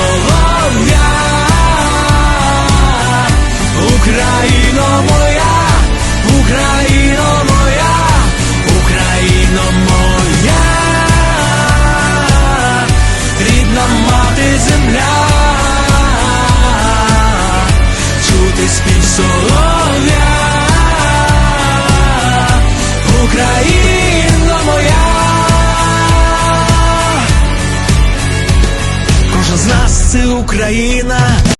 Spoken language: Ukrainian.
солов'я, Україно моя, Україно моя, Україно моя, рідна мати земля, це Україна.